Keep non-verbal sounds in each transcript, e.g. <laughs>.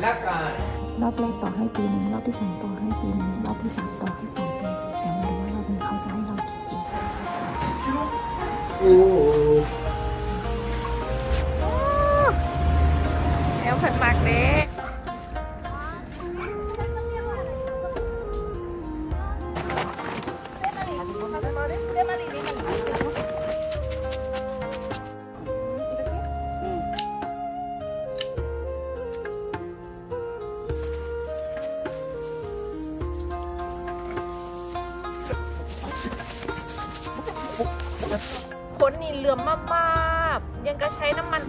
และการรอบแรกต่อให้ปีหนึ่งรอบที่สองต่อให้ปีหนึ่งรอบที่สามต่อให้สองปีแต่ไม่รู้ว่ารอบนี้เขาจะให้เรากี่ปีโอ้แล้วขันมากเด้ นนี่เหลื่อมมากๆยังก็ใช้น้ำมัน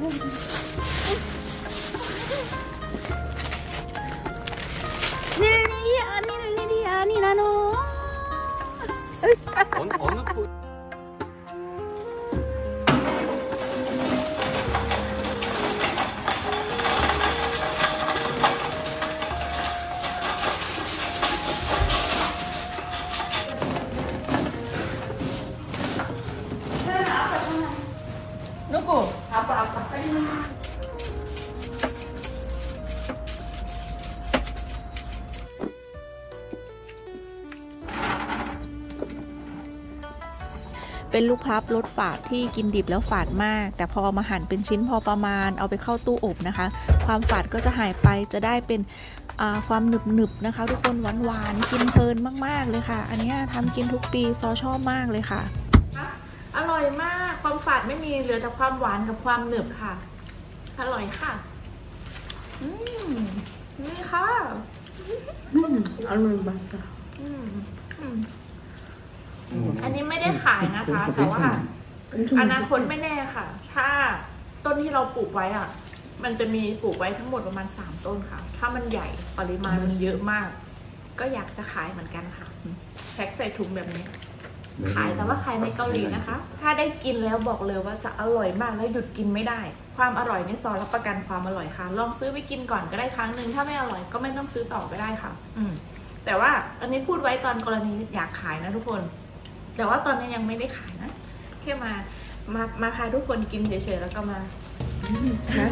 니르니 아니 니르니 아니 나노 어느 어느 포 เป็นลูกพับรสฝาดที่กินดิบแล้วฝาดมาก แต่พอเอามาหั่นเป็นชิ้นพอประมาณ เอาไปเข้าตู้อบนะคะ ความฝาดก็จะหายไปจะได้เป็นความหนึบหนึบนะคะ ทุกคนหวานหวานกินเพลินมาก ๆเลยค่ะ อันนี้ทำกินทุกปีซอชอบมากเลยค่ะ อร่อยมากความฝาดไม่มีเหลือแต่ความหวานกับความหนึบค่ะ อร่อยค่ะนี่ค่ะอร่อยมากค่ะ อันนี้ไม่ได้ขายนะคะ แต่ว่าอนาคตไม่แน่ค่ะ ถ้าต้นที่เราปลูกไว้อะ มันจะมีปลูกไว้ทั้งหมดประมาณสามต้นค่ะ ถ้ามันใหญ่ปริมาณมันเยอะมาก ก็อยากจะขายเหมือนกันค่ะแพ็กใส่ถุงแบบนี้ ขายแต่ว่าขายในเกาหลีนะคะ ถ้าได้กินแล้วบอกเลยว่าจะอร่อยมากแล้วหยุดกินไม่ได้ ความอร่อยในซอรับประกันความอร่อยค่ะ ลองซื้อไปกินก่อนก็ได้ครั้งหนึ่งถ้าไม่อร่อยก็ไม่ต้องซื้อต่อก็ได้ค่ะ อืแต่ว่าอันนี้พูดไว้ตอนกรณีอยากขายนะทุกคน แต่ว่าตอนนี้ยังไม่ได้ขายนะแค่มามามาพาทุกคนกินเฉยๆแล้วก็มา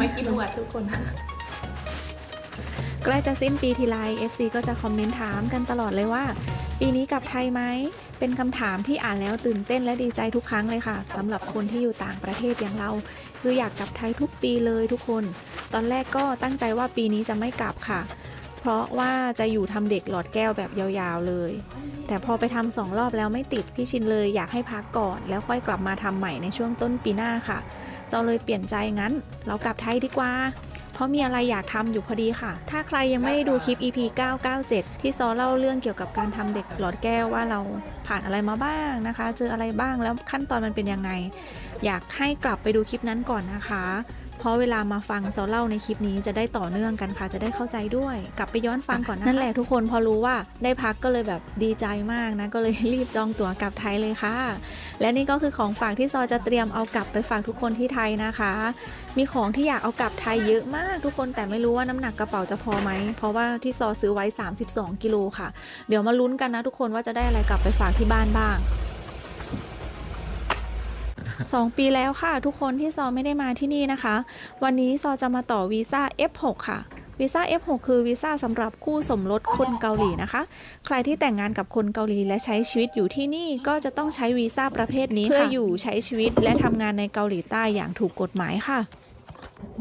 มากินอวดทุกคนใกล้จะสิ้นปีทีไร FC ก็จะคอมเมนต์ถามกันตลอดเลยว่า ปีนี้กลับไทยไหม เป็นคำถามที่อ่านแล้วตื่นเต้นและดีใจทุกครั้งเลยค่ะสำหรับคนที่อยู่ต่างประเทศอย่างเรา คืออยากกลับไทยทุกปีเลยทุกคน ตอนแรกก็ตั้งใจว่าปีนี้จะไม่กลับค่ะ เพราะว่าจะอยู่ทำเด็กหลอดแก้วแบบยาวๆเลย แต่พอไปทำสองรอบแล้วไม่ติดพี่ชินเลยอยากให้พักก่อน แล้วค่อยกลับมาทำใหม่ในช่วงต้นปีหน้าค่ะเราเลยเปลี่ยนใจงั้น เรากลับไทยดีกว่า เพราะมีอะไรอยากทำอยู่พอดีค่ะ ถ้าใครยังไม่ได้ดูคลิป EP 997 ที่ซอเล่าเรื่องเกี่ยวกับการทำเด็กหลอดแก้วว่าเราผ่านอะไรมาบ้างนะคะ เจออะไรบ้างแล้วขั้นตอนมันเป็นยังไง อยากให้กลับไปดูคลิปนั้นก่อนนะคะ เพราะเวลามาฟังซอเล่าในคลิปนี้จะได้ต่อเนื่องกันค่ะ จะได้เข้าใจด้วย กลับไปย้อนฟังก่อนนะนั่นแหละทุกคนพอรู้ว่าได้พักก็เลยแบบดีใจมากนะ ก็เลยรีบจองตั๋วกลับไทยเลยค่ะ และนี่ก็คือของฝากที่ซอจะเตรียมเอากลับไปฝากทุกคนที่ไทยนะคะ มีของที่อยากเอากลับไทยเยอะมากทุกคนแต่ไม่รู้ว่าน้ำหนักกระเป๋าจะพอไหมเพราะว่าที่ซอซื้อไว้ 32กิโลค่ะ เดี๋ยวมาลุ้นกันนะทุกคนว่าจะได้อะไรกลับไปฝากที่บ้านบ้าง สองปีแล้วค่ะ ทุกคนที่ซอไม่ได้มาที่นี่นะคะ วันนี้ซอจะมาต่อวีซ่า F6 ค่ะวีซ่า F6 คือวีซ่าสำหรับคู่สมรสคนเกาหลีนะคะ ใครที่แต่งงานกับคนเกาหลีและใช้ชีวิตอยู่ที่นี่ก็จะต้องใช้วีซ่าประเภทนี้เพื่ออยู่ใช้ชีวิตและทำงานในเกาหลีใต้อย่างถูกกฎหมายค่ะ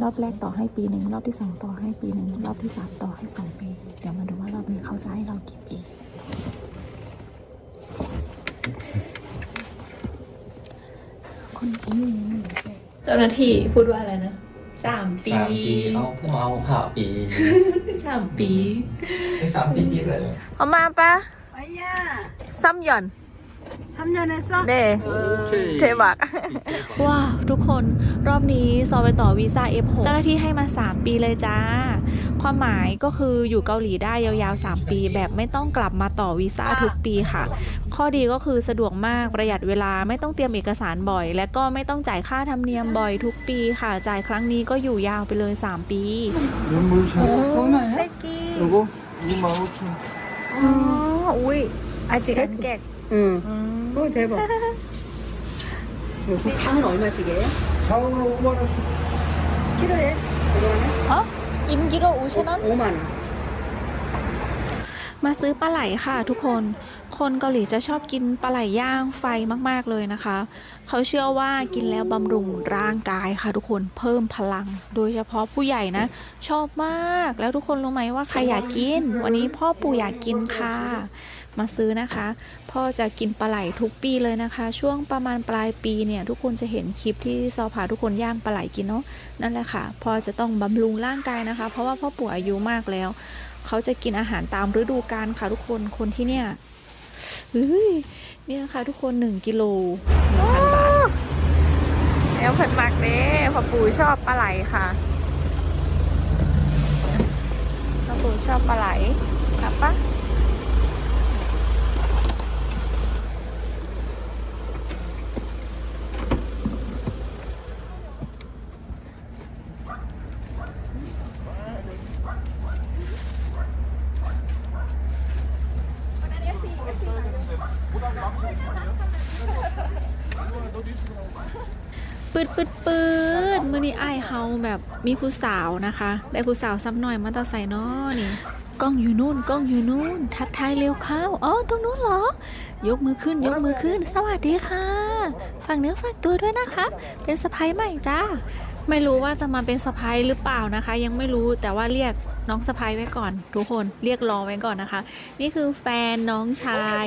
รอบแรกต่อให้ปีหนึ่งรอบที่สองต่อให้ปีหนึ่งรอบที่สามต่อให้สองปี เดี๋ยวมาดูว่ารอบนี้เขาจะให้เรากี่ปี คนจีน เจ้าหน้าที่พูดว่าอะไรนะสามปีเอาผู้เมาผ่าปีสามปีสามปีที่เลยเอามาปะไปย่าซ้ำหย่อน ทำเด้เทบัก ว้าว ทุกคนรอบนี้ซอไปต่อวีซ่า F6 เจ้าหน้าที่ให้มา 3 ปีเลยจ้า ความหมายก็คืออยู่เกาหลีได้ยาวๆ 3 ปี แบบไม่ต้องกลับมาต่อวีซ่าทุกปีค่ะ ข้อดีก็คือสะดวกมากประหยัดเวลาไม่ต้องเตรียมเอกสารบ่อย และก็ไม่ต้องจ่ายค่าธรรมเนียมบ่อยทุกปีค่ะ จ่ายครั้งนี้ก็อยู่ยาวไปเลย 3 ปีเซกี้อ๋ออุ้ย อาจิอันแกก 응. 오 대박. 이거 장은 얼마씩이에요? 장으로 5만 원씩 키로에? 이거는? 임기로 오시면 5만 원. มาซื้อปลาไหลค่ะทุกคน คนเกาหลีจะชอบกินปลาไหลย่างไฟมากๆเลยนะคะ เขาเชื่อว่ากินแล้วบำรุงร่างกายค่ะทุกคนเพิ่มพลัง โดยเฉพาะผู้ใหญ่นะ ชอบมาก แล้วทุกคนรู้ไหมว่าใครอยากกิน วันนี้พ่อปู่อยากกินค่ะ มาซื้อนะคะ พ่อจะกินปลาไหลทุกปีเลยนะคะ ช่วงประมาณปลายปีเนี่ยทุกคนจะเห็นคลิปที่ซอพาทุกคนย่างปลาไหลกินเนาะนั่นแหละค่ะพ่อจะต้องบำรุงร่างกายนะคะ เพราะว่าพ่อปู่อายุมากแล้ว เขาจะกินอาหารตามฤดูกาลค่ะทุกคนคนที่เนี่ยเฮ้ยเนี่ยค่ะทุกคน1กิโลหนึ่งพันบาทแล้วเผ็ดมากเด้พ่อปู่ชอบปลาไหลค่ะพ่อปู่ชอบปลาไหลครับปะ ปืดปืดปืดมือนี้ไอเฮาแบบมีผู้สาวนะคะ ได้ผู้สาวซ้ำหน่อยมาตาใส่นอนี่กล้องอยู่นู่นกล้องอยู่นู่น ทักทายเร็วเข้าอ๋อตรงนู้นเหรอ ยกมือขึ้นยกมือขึ้น สวัสดีค่ะฝากเนื้อฝากตัวด้วยนะคะ เป็นสะพ้ายใหม่จ้าไม่รู้ว่าจะมาเป็นสะพ้ายหรือเปล่านะคะ ยังไม่รู้แต่ว่าเรียก น้องสะพ้ายไว้ก่อน ทุกคนเรียกรอไว้ก่อนนะคะ นี่คือแฟนน้องชาย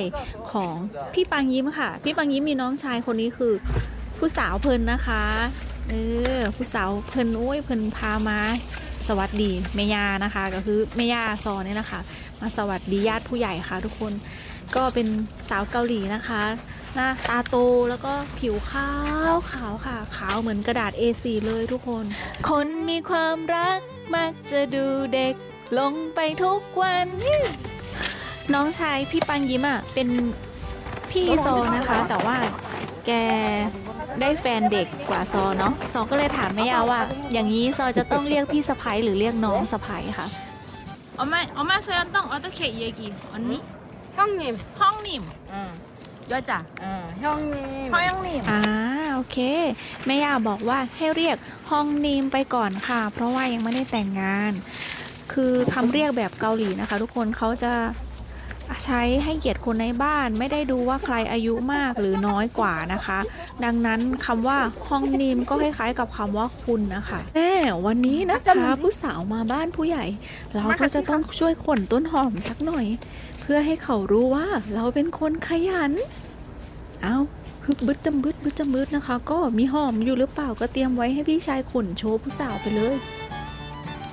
ของพี่ปังยิ้มค่ะ พี่ปังยิ้มมีน้องชายคนนี้คือผู้สาวเพิ่นนะคะเออผู้สาวเพิ่นโอ้ยเพิ่นพามาสวัสดีแม่ยานะคะ ก็คือแม่ยาซอเนี่ยนะคะมาสวัสดีญาติผู้ใหญ่ค่ะ ทุกคนก็เป็นสาวเกาหลีนะคะ หน้าตาโตแล้วก็ผิวขาวขาวค่ะ ขาวเหมือนกระดาษ A4 เลยทุกคน คนมีความรัก มักจะดูเด็กลงไปทุกวัน น้องชายพี่ปังยิ้มอ่ะเป็นพี่ซอนะคะ แต่ว่าแกได้แฟนเด็กกว่าซอเนาะซอก็เลยถามแม่ยาว่า อย่างนี้ซอจะต้องเรียกพี่สะพ้ยหรือเรียกน้องสะพ้ยคะ 엄마 엄마 소연동 어떻게 얘기 언니 형님. 형님 응. ย่อจ้ะห้องนี้ห้องนิมอ่าโอเคแม่ย่าบอกว่าให้เรียกห้องนิมไปก่อนค่ะ เพราะว่ายังไม่ได้แต่งงาน คือคำเรียกแบบเกาหลีนะคะ ทุกคนเขาจะใช้ให้เกียรติคนในบ้านไม่ได้ดูว่าใครอายุมากหรือน้อยกว่านะคะ ดังนั้นคำว่าห้องนิมก็คล้ายๆ กับคำว่าคุณนะคะแม่วันนี้นะคะผู้สาวมาบ้านผู้ใหญ่ เราก็จะต้องช่วยขนต้นหอมสักหน่อย พื่อให้เขารู้ว่าเราเป็นคนขยัน เอาฮึบบึดจำบึดบึดจำบึดนะคะ ก็มีหอมอยู่หรือเปล่าก็เตรียมไว้ให้พี่ชายขนโชว์ผู้สาวไปเลย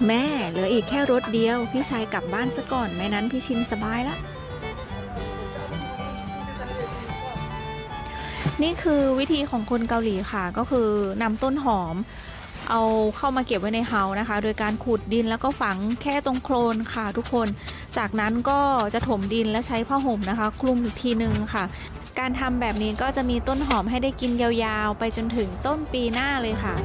แม่เหลืออีกแค่รถเดียว พี่ชายกลับบ้านซะก่อนไม่นั้นพี่ชินสบายละนี่คือวิธีของคนเกาหลีค่ะก็คือนำต้นหอม เอาเข้ามาเก็บไว้ในเฮานะคะ โดยการขุดดินแล้วก็ฝังแค่ตรงโคลนค่ะทุกคน จากนั้นก็จะถมดินและใช้ผ้าห่มนะคะ คลุมอีกทีนึงค่ะ การทำแบบนี้ก็จะมีต้นหอมให้ได้กินยาวๆ ไปจนถึงต้นปีหน้าเลยค่ะ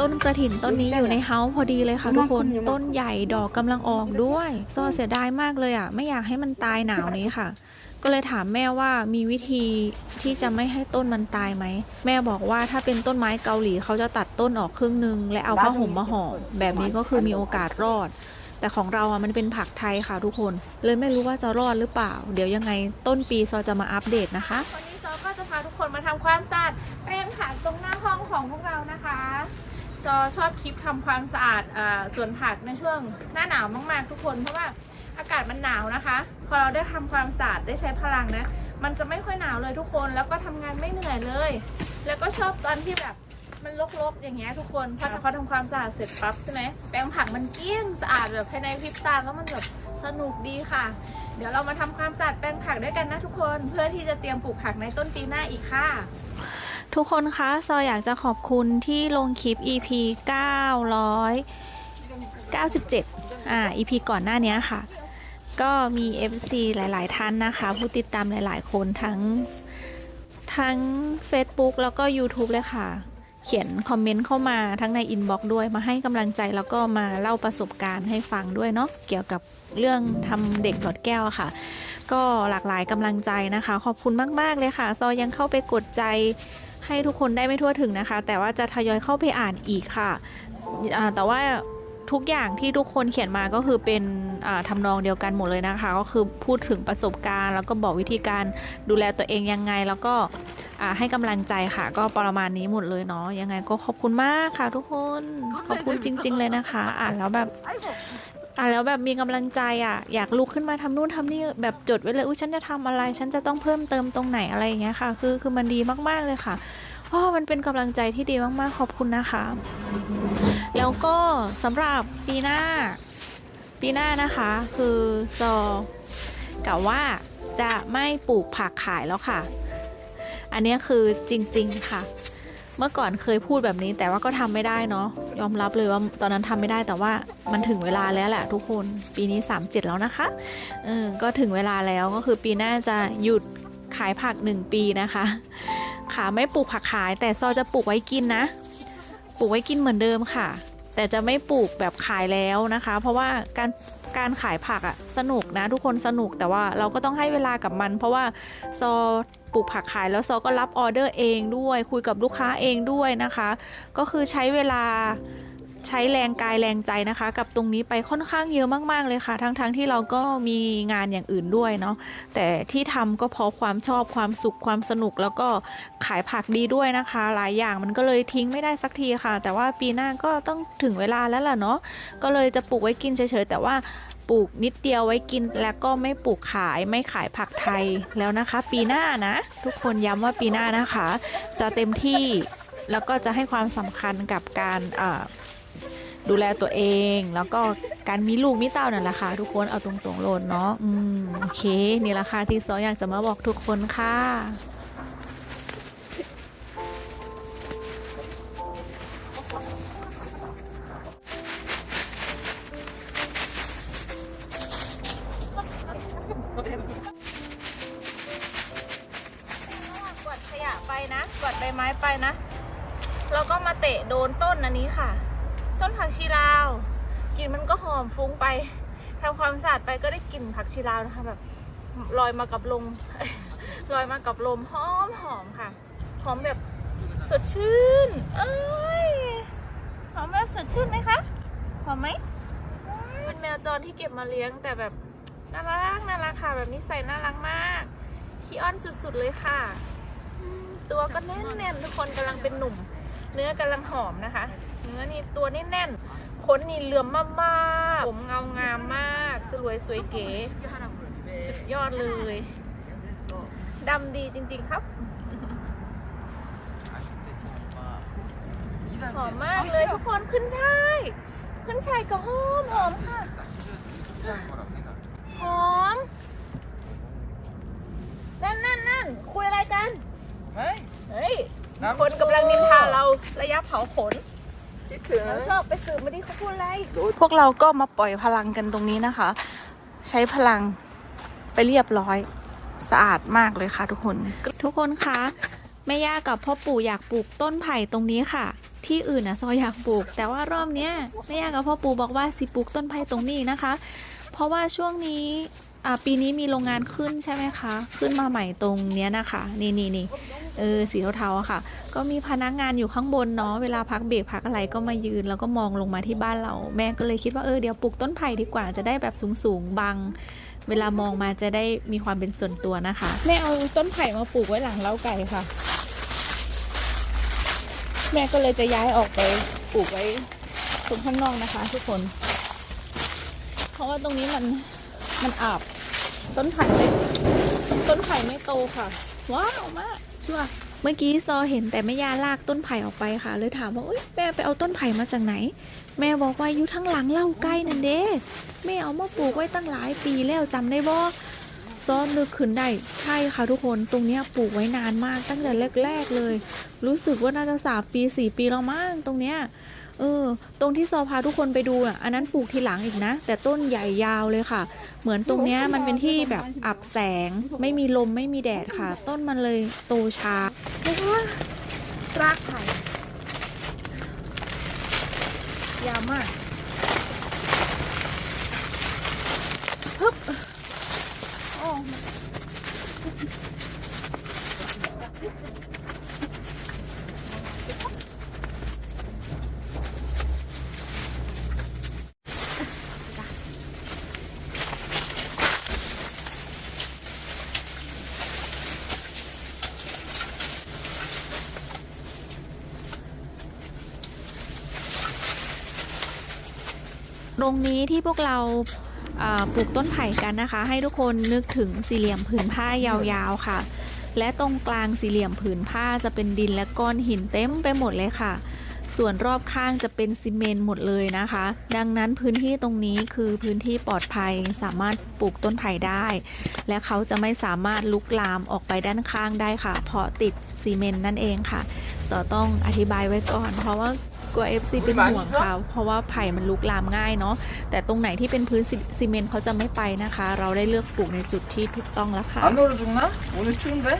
ต้นกระถินต้นนี้อยู่ในเฮาส์พอดีเลยค่ะทุกคนต้นใหญ่ดอกกำลังออกด้วยซอเสียดายมากเลยอะ ไม่อยากให้มันตายหนาวนี้ค่ะ ก็เลยถามแม่ว่ามีวิธีที่จะไม่ให้ต้นมันตายไหม แม่บอกว่าถ้าเป็นต้นไม้เกาหลีเขาจะตัดต้นออกครึ่งหนึง และเอาผ้าห่มมาห่อแบบนี้ก็คือมีโอกาสรอด แต่ของเราอะมันเป็นผักไทยค่ะทุกคน เลยไม่รู้ว่าจะรอดหรือเปล่า เดี๋ยวยังไงต้นปีซอจะมาอัปเดตนะคะวันนี้ซอก็จะพาทุกคนมาทำความสะอาดแปรงผักตรงหน้าห้องของพวกเรานะคะซอชอบคลิปทำความสะอาดอ่าสวนผักในช่วงหน้าหนาวมาก ๆ ทุกคนเพราะว่าอากาศมันหนาวนะคะ พอเราได้ทำความสะอาดได้ใช้พลังนะ มันจะไม่ค่อยหนาวเลยทุกคน แล้วก็ทำงานไม่เหนื่อยเลย แล้วก็ชอบตอนที่แบบมันรกๆอย่างเงี้ยทุกคนพอเขาทำความสะอาดเสร็จปั๊บใช่ไหมแปรงผักมันเกลี้ยงสะอาดแบบภายในพริบตาแล้วมันแบบสนุกดีค่ะ เดี๋ยวเรามาทำความสะอาดแปลงผักด้วยกันนะทุกคนเพื่อที่จะเตรียมปลูกผักในต้นปีหน้าอีกค่ะทุกคนคะซออยากจะขอบคุณที่ลงคลิป EP 997 อ่า EP ก่อนหน้านี้ค่ะ ก็มี FC หลาย ๆ ท่านนะคะ ผู้ติดตามหลาย ๆ คนทั้งทั้ง Facebook แล้วก็ YouTube เลยค่ะ เขียนคอมเมนต์เข้ามาทั้งในอินบ็อกซ์ด้วยมาให้กำลังใจแล้วก็มาเล่าประสบการณ์ให้ฟังด้วยเนาะเกี่ยวกับเรื่องทำเด็กหลอดแก้วค่ะ ก็หลากหลายกำลังใจนะคะ ขอบคุณมาก ๆ เลยค่ะ ซอยังเข้าไปกดใจให้ทุกคนได้ไม่ทั่วถึงนะคะ แต่ว่าจะทยอยเข้าไปอ่านอีกค่ะ แต่ว่า ทุกอย่างที่ทุกคนเขียนมาก็คือเป็นอ่าทำนองเดียวกันหมดเลยนะคะ ก็คือพูดถึงประสบการณ์ แล้วก็บอกวิธีการดูแลตัวเองยังไง แล้วก็ให้กำลังใจค่ะ ก็ประมาณนี้หมดเลยเนาะยังไงก็ขอบคุณมากค่ะ ทุกคนขอบคุณจริง ๆ เลยนะคะ อ่านแล้วแบบอ่านแล้วแบบมีกำลังใจอะอยากลุกขึ้นมาทำนู่นทำนี่แบบจดไว้เลยอุ้ยฉันจะทำอะไร ฉันจะต้องเพิ่มเติมตรงไหนอะไรอย่างเงี้ยค่ะ คือคือมันดีมากๆเลยค่ะ พราะมันเป็นกำลังใจที่ดีมากๆ ขอบคุณนะคะ แล้วก็สำหรับปีหน้า ปีหน้านะคะ คือซอกะว่าจะไม่ปลูกผักขายแล้วค่ะ อันนี้คือจริง ๆ ค่ะ เมื่อก่อนเคยพูดแบบนี้แต่ว่าก็ทำไม่ได้เนาะ ยอมรับเลยว่าตอนนั้นทำไม่ได้แต่ว่ามันถึงเวลาแล้วแหละทุกคน ปีนี้ 37 แล้วนะคะ เออ ก็ถึงเวลาแล้วก็คือปีหน้าจะหยุดขายผัก 1 ปีนะคะ ค่ะ ไม่ปลูกผักขาย แต่ซอจะปลูกไว้กินนะ ปลูกไว้กินเหมือนเดิมค่ะ แต่จะไม่ปลูกแบบขายแล้วนะคะ เพราะว่าการการขายผักอะสนุกนะทุกคนสนุกแต่ว่าเราก็ต้องให้เวลากับมัน เพราะว่าซอปลูกผักขายแล้วซอก็รับออเดอร์เองด้วย คุยกับลูกค้าเองด้วยนะคะ ก็คือใช้เวลา ใช้แรงกายแรงใจนะคะ กับตรงนี้ไปค่อนข้างเยอะมาก ๆ เลยค่ะ ทั้งๆทที่เราก็มีงานอย่างอื่นด้วยเนาะแต่ที่ทำก็เพราะความชอบความสุขความสนุกแล้วก็ขายผักดีด้วยนะคะ หลายอย่างมันก็เลยทิ้งไม่ได้สักทีค่ะ แต่ว่าปีหน้าก็ต้องถึงเวลาแล้วล่ะเนาะก็เลยจะปลูกไว้กินเฉยๆแต่ว่าปลูกนิดเดียวไว้กินแล้วก็ไม่ปลูกขายไม่ขายผักไทยแล้วนะคะ ปีหน้านะ ทุกคนย้ำว่าปีหน้านะคะ จะเต็มที่แล้วก็จะให้ความสำคัญกับการอ่า ดูแลตัวเอง แล้วก็การมีลูกมีเต้านั่นแหละค่ะทุกคนเอาตรงๆโลดเนาะอืมโอเคนี่แหละค่ะที่ซออยากจะมาบอกทุกคนค่ะกวาดขยะไปนะกวาดใบไม้ไปนะ แล้วก็มาเตะโดนต้นอันนี้ค่ะ ต้นผักชีลาวกลิ่นมันก็หอมฟุ้งไปทำความสะอาดไปก็ได้กลิ่นผักชีลาวนะคะแบบลอยมากับลมลอยมากับลมหอมหอมค่ะหอมแบบสดชื่น เอ้ยหอมแบบสดชื่นไหมคะหอมไหมเป็นแมวจรที่เก็บมาเลี้ยงแต่แบบน่ารักน่ารักค่ะ แบบนิสัยน่ารักมากขี้อ้อนสุดๆเลยค่ะ ตัวก็แน่นๆทุกคนกำลังเป็นหนุ่ม เนื้อกำลังหอมนะคะ เนื้อนี่ตัวนี่แน่นขนนี่เหลื่อมมากๆ ผมเงางามมากสลวยสวยเก๋ สุดยอดเลยดำดีจริงๆครับหอมมากเลยทุกคนขึ้นช่ายขึ้นช่ายก็หอมหอมค่ะหอมนั่นนั่นนั่นคุยอะไรกัน เฮ้ยคนกำลังนินทาเราระยะเผาขน เราชอบไปสืบมาดิเขาพูดอะไร พวกเราก็มาปล่อยพลังกันตรงนี้นะคะ ใช้พลังไปเรียบร้อย สะอาดมากเลยค่ะทุกคน ทุกคนคะแม่ย่ากับพ่อปู่อยากปลูกต้นไผ่ตรงนี้ค่ะ ที่อื่นนะซอยอยากปลูก แต่ว่ารอบเนี้ยแม่ย่ากับพ่อปู่บอกว่าสิปลูกต้นไผ่ตรงนี้นะคะ เพราะว่าช่วงนี้ อ่าปีนี้มีโรงงานขึ้นใช่ไหมคะ ขึ้นมาใหม่ตรงเนี้ยนะคะ นี่นี่นี่เออสีเทาๆค่ะ ก็มีพนักงานอยู่ข้างบนเนาะเวลาพักเบรกพักอะไรก็มายืน แล้วก็มองลงมาที่บ้านเรา แม่ก็เลยคิดว่าเออเดี๋ยวปลูกต้นไผ่ดีกว่าจะได้แบบสูงๆบัง เวลามองมาจะได้มีความเป็นส่วนตัวนะคะ แม่เอาต้นไผ่มาปลูกไว้หลังเล้าไก่ค่ะ แม่ก็เลยจะย้ายออกไปปลูกไว้ตรงข้างนอกนะคะ ทุกคน เพราะว่าตรงนี้มัน มันอาบ ต้นไผ่ต้นไผ่ไม่โตค่ะ ว้าวมากชัวเมื่อกี้ซอเห็นแต่แม่ย่าลากต้นไผ่ออกไปค่ะ เลยถามว่าเอ้ยแม่ไปเอาต้นไผ่มาจากไหน แม่บอกว่าอยู่ทั้งหลังเล่าใกล้นั่นเด้แม่เอามาปลูกไว้ตั้งหลายปีแล้วจำได้บ่ซ้อนนึกขึ้นได้ใช่ค่ะทุกคนตรงเนี้ยปลูกไว้นานมากตั้งแต่แรกๆเลย รู้สึกว่าน่าจะสามปีสี่ปีแล้วมั้งตรงเนี้ย เออ ตรงที่ซอพาทุกคนไปดูอะ อันนั้นปลูกทีหลังอีกนะ แต่ต้นใหญ่ยาวเลยค่ะ เหมือนตรงเนี้ยมันเป็นที่แบบอับแสง ไม่มีลมไม่มีแดดค่ะ ต้นมันเลยโตช้าเพราะว่ารากไผ่ยาวมากฮึบโอ้ ตรงนี้ที่พวกเราปลูกต้นไผ่กันนะคะ ให้ทุกคนนึกถึงสี่เหลี่ยมผืนผ้ายาวๆค่ะ และตรงกลางสี่เหลี่ยมผืนผ้าจะเป็นดินและก้อนหินเต็มไปหมดเลยค่ะ ส่วนรอบข้างจะเป็นซีเมนต์หมดเลยนะคะ ดังนั้นพื้นที่ตรงนี้คือพื้นที่ปลอดภัยสามารถปลูกต้นไผ่ได้ และเขาจะไม่สามารถลุกลามออกไปด้านข้างได้ค่ะ เพราะติดซีเมนต์นั่นเองค่ะต่อต้องอธิบายไว้ก่อน เพราะว่า กลัว FC เป็นห่วงค่ะเพราะว่าไผ่มันลุกลามง่ายเนาะแต่ตรงไหนที่เป็นพื้นซีเมนต์เขาจะไม่ไปนะคะ เราได้เลือกปลูกในจุดที่ถูกต้องแล้วค่ะอนนะวันนี้ชุ่มเลย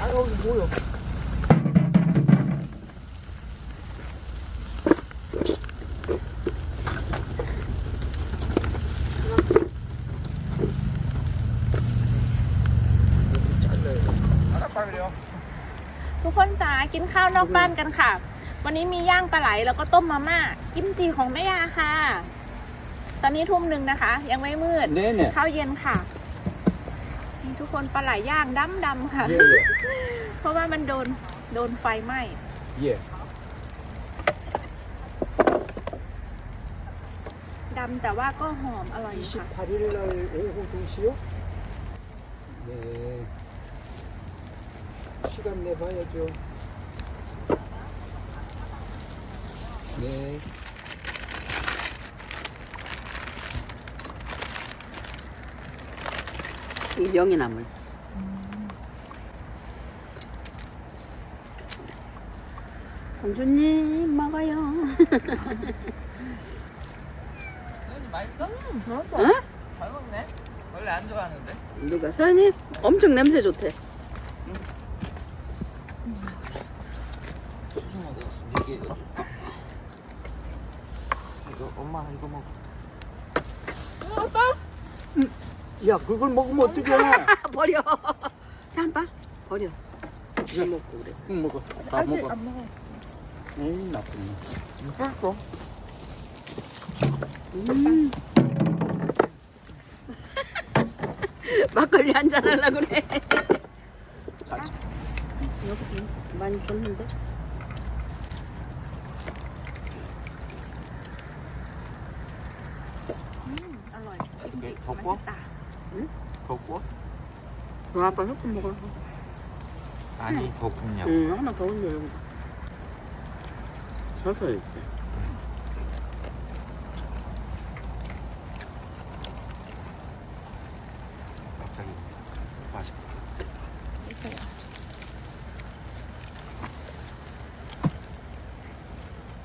อันนู้น ทุกคนจ๋ากินข้าวนอกบ้านกันค่ะ วันนี้มีย่างปลาไหลแล้วก็ต้มมาม่ากิมจิของแม่ยาค่ะ ตอนนี้ทุ่มหนึ่งนะคะ ยังไม่มืด 네네. ข้าวเย็นค่ะนี่ทุกคนปลาไหลย่างดำดำๆค่ะ 예, 예. เพราะว่ามันโดนโดนไฟไหม้ 예. ดำแต่ว่าก็หอมอร่อยอยู่ค่ะ 28일 날 오후 2시요? 네. 시간 내봐야죠. 네. 이 명이나물. 공주님 먹어요. 맛있어? 응? 잘 먹네. 원래 안 좋아하는데. 누가 서연이 엄청 냄새 좋대. 이게 이거 먹어. 야 그걸 먹으면 어떡해? 아, <laughs> 버려. 잠바 버려. 이거 먹고 그래. 응 먹어. 다 먹어. 에이 나쁜 놈. 맛있어. 음. <laughs> 막걸리 한잔 하려고 그래. 여기 많이 줬는데. 이게 더 구워? 더 구워? 너 아빠 조금 먹어. 아니 더 굽냐고. 응, 하나 더 올려. 서서 이렇게. 갑자기 맛있다.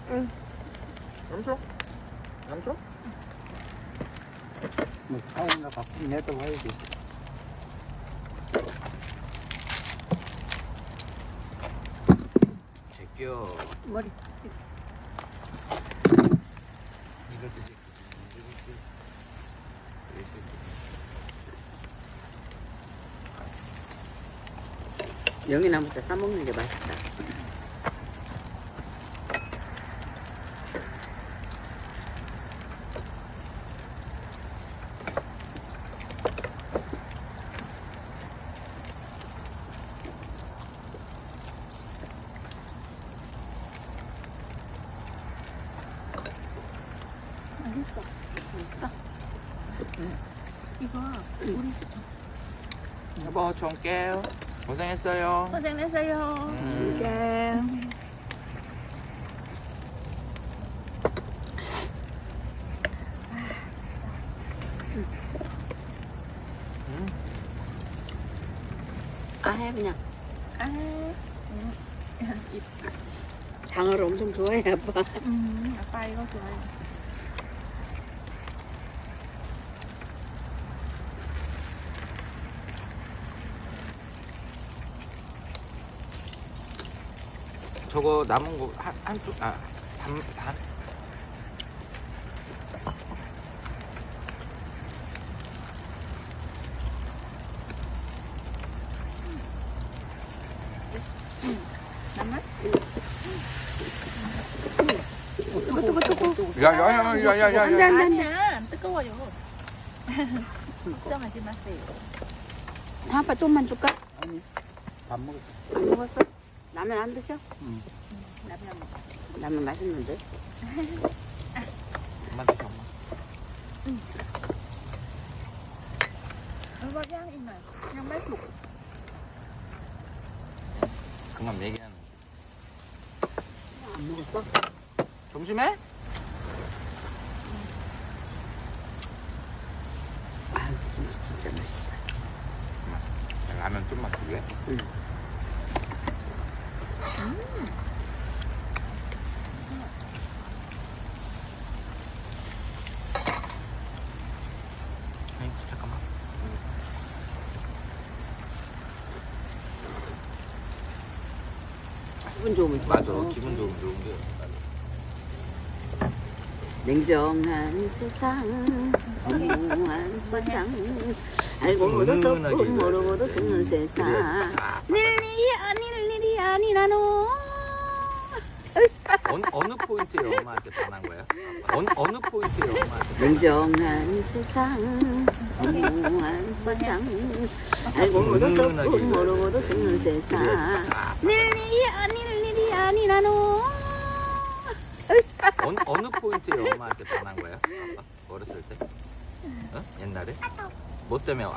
응. 남쪽? 남쪽? 뭐 사이나 바쁜 내도 와야지. 제껴. 머리. 이것도 제껴. 때 싸먹는 게 맛있다. 맛 있어. 맛있어. 이거 우리 집 여보 좀 깨요. 고생했어요. 고생했어요. 음. 이게 아해 그냥 아, 장어를 엄청 좋아해 아빠 음, 아빠 이거 좋아요. 저거 남은 거 한 한쪽 아 반 반. 야야야야야야야. 안돼 안돼 안돼 아니야, 뜨거워요. 걱정하지 마세요. 아빠 좀만 줄까? 밥 먹었어. 안 먹었어? 라면 안 드셔? 응. 라면 라면 맛있는데? 엄마 드셔 엄마. 응. 이거 그냥 이만 그냥 맛있어. 그만 얘기하는. 안 먹었어? 점심에? 기분 좋으면 좋아. 맞아, 어. 기분 좋으면 좋은데. 냉정한 세상, 무한 세상, 알고도 은은하게 속고 모르고도 돼. 속는 그래. 세상. 아, 닐일이 아닐 일이 아니라노. 어느, 어느 포인트에 엄마한테 반한 거야? 어느, 어느 포인트에 엄마한테 냉정한 세상, 무한 세상, 알고도 은은하게 속고. 속는 그래. 세상. 아, 닐일이 아닐 일이 아니라노. 어느, 어느 포인트에 엄마한테 반한 거야? 아빠? 어렸을 때? 어? 옛날에? 뭐 때문에 아,